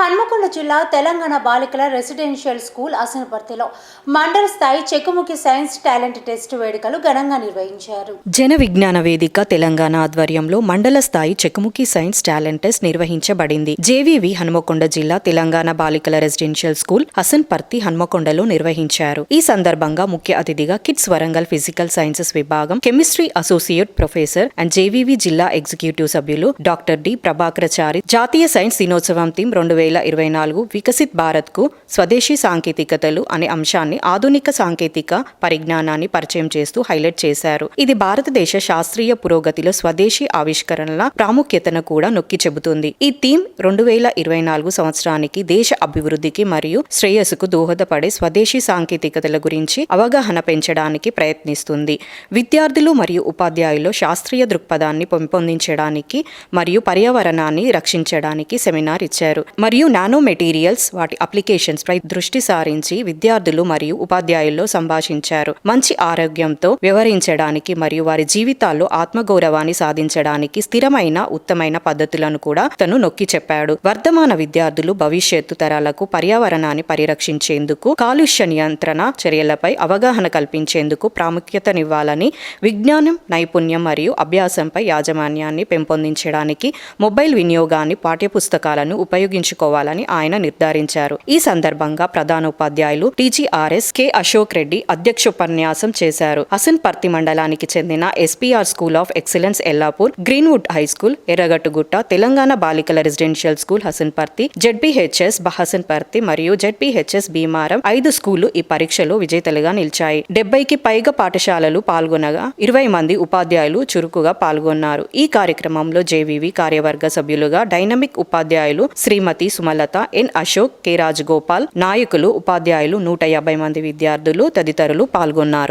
హన్మకొండ జిల్లా తెలంగాణ బాలికల residential school అసనపర్తిలో మండల స్థాయి చెక్కుముఖి సైన్స్ టాలెంట్ టెస్ట్ వేడుకలు ఘనంగా నిర్వహించారు. జన విజ్ఞాన వేదిక తెలంగాణ ఆధ్వర్యంలో మండల స్థాయి చెక్కుముఖి సైన్స్ టాలెంట్ టెస్ట్ నిర్వహించబడింది. జేవీవి హన్మకొండ జిల్లా తెలంగాణ బాలికల రెసిడెన్షియల్ స్కూల్ అసన్పర్తి హన్మకొండలో నిర్వహించారు. ఈ సందర్భంగా ముఖ్య అతిథిగా కిడ్స్ వరంగల్ ఫిజికల్ సైన్సెస్ విభాగం chemistry associate professor and JVV జిల్లా ఎగ్జిక్యూటివ్ సభ్యులు డాక్టర్ డి ప్రభాకరచారి జాతీయ సైన్స్ దినోత్సవం థీమ్ రెండు వేల ఇరవై నాలుగు వికసిత్ భారత్కు స్వదేశీ సాంకేతికతలు అనే అంశాన్ని ఆధునిక సాంకేతిక పరిజ్ఞానాన్ని పరిచయం చేస్తూ హైలైట్ చేశారు. ఇది భారతదేశ శాస్త్రీయ పురోగతిలో స్వదేశీ ఆవిష్కరణల ప్రాముఖ్యతను కూడా నొక్కి చెబుతుంది. ఈ థీమ్ రెండు వేల ఇరవై నాలుగు సంవత్సరానికి దేశ అభివృద్ధికి మరియు శ్రేయస్సుకు దోహదపడే స్వదేశీ సాంకేతికతల గురించి అవగాహన పెంచడానికి ప్రయత్నిస్తుంది. విద్యార్థులు మరియు ఉపాధ్యాయులు శాస్త్రీయ దృక్పథాన్ని పెంపొందించడానికి మరియు పర్యావరణాన్ని రక్షించడానికి సెమినార్ ఇచ్చారు. మరియు నానో మెటీరియల్స్ వాటి అప్లికేషన్స్ పై దృష్టి సారించి విద్యార్థులు మరియు ఉపాధ్యాయుల్లో సంభాషించారు. మంచి ఆరోగ్యంతో వ్యవహరించడానికి మరియు వారి జీవితాల్లో ఆత్మగౌరవాన్ని సాధించడానికి స్థిరమైన ఉత్తమైన పద్ధతులను కూడా తను నొక్కి చెప్పాడు. వర్ధమాన విద్యార్థులు భవిష్యత్తు తరాలకు పర్యావరణాన్ని పరిరక్షించేందుకు కాలుష్య నియంత్రణ చర్యలపై అవగాహన కల్పించేందుకు ప్రాముఖ్యతనివ్వాలని విజ్ఞానం నైపుణ్యం మరియు అభ్యాసంపై యాజమాన్యాన్ని పెంపొందించడానికి మొబైల్ వినియోగాన్ని పాఠ్యపుస్తకాలను ఉపయోగించుకోవాలని ఆయన నిర్ధారించారు. ఈ సందర్భంగా ప్రధాన ఉపాధ్యాయులు టీజీఆర్ఎస్ కె అశోక్ రెడ్డి అధ్యక్ష ఉపన్యాసం చేశారు. హసన్ పర్తి మండలానికి చెందిన SPR school of excellence Ellapur greenwood high school Erragattugutta Telangana బాలికల residential school Hasan Parthi ZPHS బహసన్ Parthi మరియు జెడ్పీహెచ్ఎస్ భీమారం ఐదు స్కూళ్ళు ఈ పరీక్షలో విజేతలుగా నిలిచాయి. డెబ్బైకి పైగా పాఠశాలలు పాల్గొనగా ఇరవై మంది ఉపాధ్యాయులు చురుకుగా పాల్గొన్నారు. ఈ కార్యక్రమంలో జేవీవి కార్యవర్గ సభ్యులుగా డైనమిక్ ఉపాధ్యాయులు శ్రీమతి సుమలత ఎన్ అశోక్ కె రాజగోపాల్ నాయకులు ఉపాధ్యాయులు నూట యాభై మంది విద్యార్థులు తదితరులు పాల్గొన్నారు.